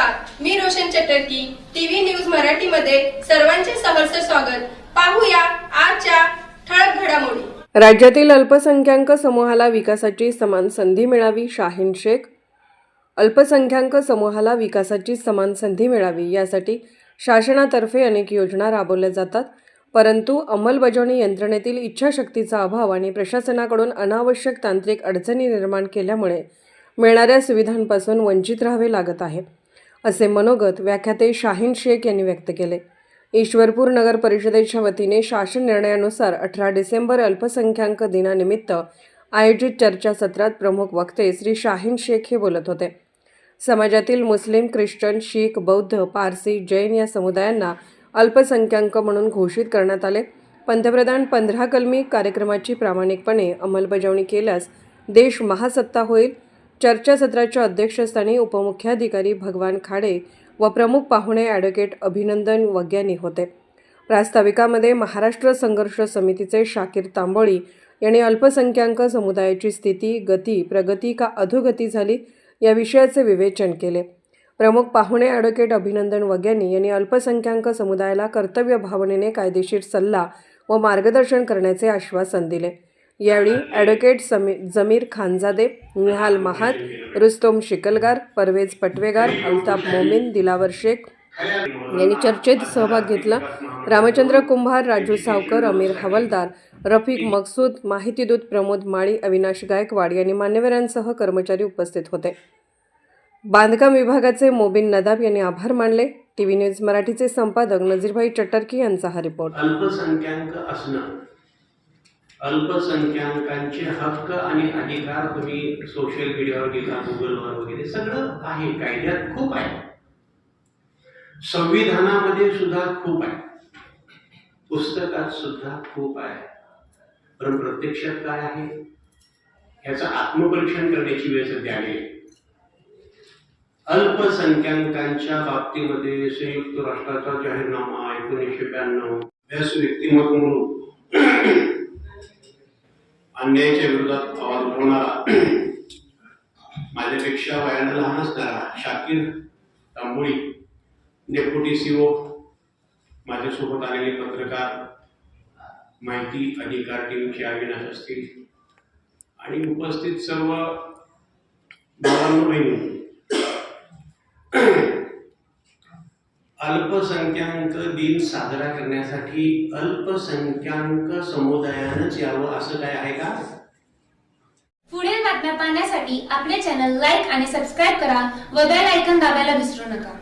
Sudarshan चटर्की TV news मराठीमध्ये सर्वांचे सहर्ष स्वागत. पाहूया आजच्या ठळक घडामोडी. राज्यातील अल्पसंख्याक समूहाला विकासाची समान संधी मिळावी शाहीन शेख? अल्पसंख्याक समूहाला विकासाची समान संधी मिळावी यासाठी शासनातर्फे अनेक योजना राबवल्या जातात. परंतु अंमलबजावणी यंत्रणेतील इच्छाशक्तीचा अभाव आणि प्रशासनाकडून अनावश्यक तांत्रिक अडचणी निर्माण केल्यामुळे मिळणाऱ्या सुविधांपासून वंचित राहावे लागत आहे. असे मनोगत व्याख्याते शाहीन शेख यांनी व्यक्त केले. ईश्वरपूर नगर परिषदेच्या वतीने शासन निर्णयानुसार अठरा डिसेंबर अल्पसंख्याक दिनानिमित्त आयोजित चर्चासत्रात प्रमुख वक्ते श्री शाहीन शेख हे बोलत होते. समाजातील मुस्लिम ख्रिश्चन शीख बौद्ध पारसी जैन या समुदायांना अल्पसंख्याक म्हणून घोषित करण्यात आले. पंतप्रधान पंधरा कलमी कार्यक्रमाची प्रामाणिकपणे अंमलबजावणी केल्यास देश महासत्ता होईल. चर्चासत्राच्या अध्यक्षस्थानी उपमुख्याधिकारी भगवान खाडे व प्रमुख पाहुणे ॲडव्होकेट अभिनंदन वग्यानी होते. प्रास्ताविकामध्ये महाराष्ट्र संघर्ष समितीचे शाकीर तांबोळी यांनी अल्पसंख्याक समुदायाची स्थिती गती प्रगती का अधोगती झाली या विषयाचे विवेचन केले. प्रमुख पाहुणे ॲडव्होकेट अभिनंदन वग्यानी यांनी अल्पसंख्याक समुदायाला कर्तव्य भावनेने कायदेशीर सल्ला व मार्गदर्शन करण्याचे आश्वासन दिले. यावेळी ॲडव्होकेट समी जमीर खानजादे निहाल महात रुस्तोम शिकलगार परवेज पटवेगार अल्ताफ मोमीन दिलावर शेख यांनी चर्चेत सहभाग घेतला. रामचंद्र कुंभार राजू सावकर अमीर हवलदार रफिक मकसूद माहितीदूत प्रमोद माळी अविनाश गायकवाड यांनी मान्यवरांसह कर्मचारी उपस्थित होते. बांधकाम विभागाचे मोबिन नदाब यांनी आभार मानले. टीव्ही न्यूज मराठीचे संपादक नजीरभाई चटर्की यांचा हा रिपोर्ट. अल्पसंख्याक असणं अल्पसंख्याकांचे हक्क आणि अधिकार तुम्ही सोशल मीडियावर गेला गुगलवर वगैरे सगळं आहे कायद्यात खूप आहे. संविधानामध्ये सुद्धा खूप आहे. पुस्तकात सुद्धा खूप आहे. पण प्रत्यक्षात काय आहे? ह्याचं आत्मपरीक्षण करण्याची वेळ सध्या आली आहे. अल्पसंख्याकांच्या बाबतीमध्ये संयुक्त राष्ट्राचा जाहीरनामा एकोणीसशे ब्याण्णव व्यास व्यक्तिमत्व म्हणून अन्यायाच्या विरोधात आवाज उठवणारा माझ्यापेक्षा वयानं लहान असणारा शाकीर तांबोळी डेप्युटी सीओ माझ्यासोबत आलेले पत्रकार माहिती अधिकार टीमचे अविनाश असतील. आणि उपस्थित सर्व भावांनो बहिणी अल्पसंख्याक दिन साजरा करण्यासाठी अल्पसंख्याक समुदायानंच यावं असं काय आहे का? पुढील बातम्या पाहण्यासाठी आपले चॅनल लाईक आणि सबस्क्राईब करा व बेल आयकन दाबायला विसरू नका.